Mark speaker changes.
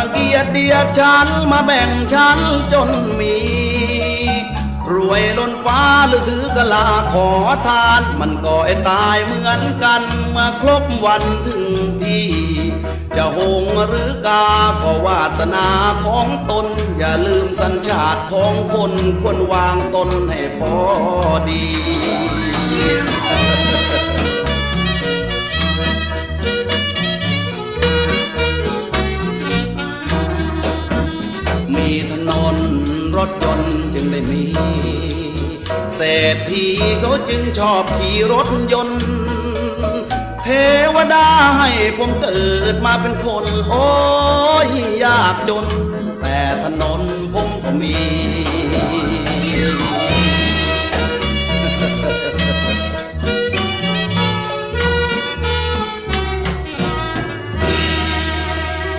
Speaker 1: รังเกียจเดียดฉันมาแบ่งฉันจนมี รวยล้นฟ้าหรือถือกะลาขอทาน มันก็ไอ้ตายเหมือนกันมื่อครบวันถึงที่ จะหงหรือกาก็วาสนาของตน อย่าลืมสัญชาติของคนควรวางตนให้พอดี มีถนนรถยนต์จึงได้มี เศรษฐีก็จึงชอบขี่รถยนต์ เทวดาให้ผมเกิดมาเป็นคน โอ้ยยากจน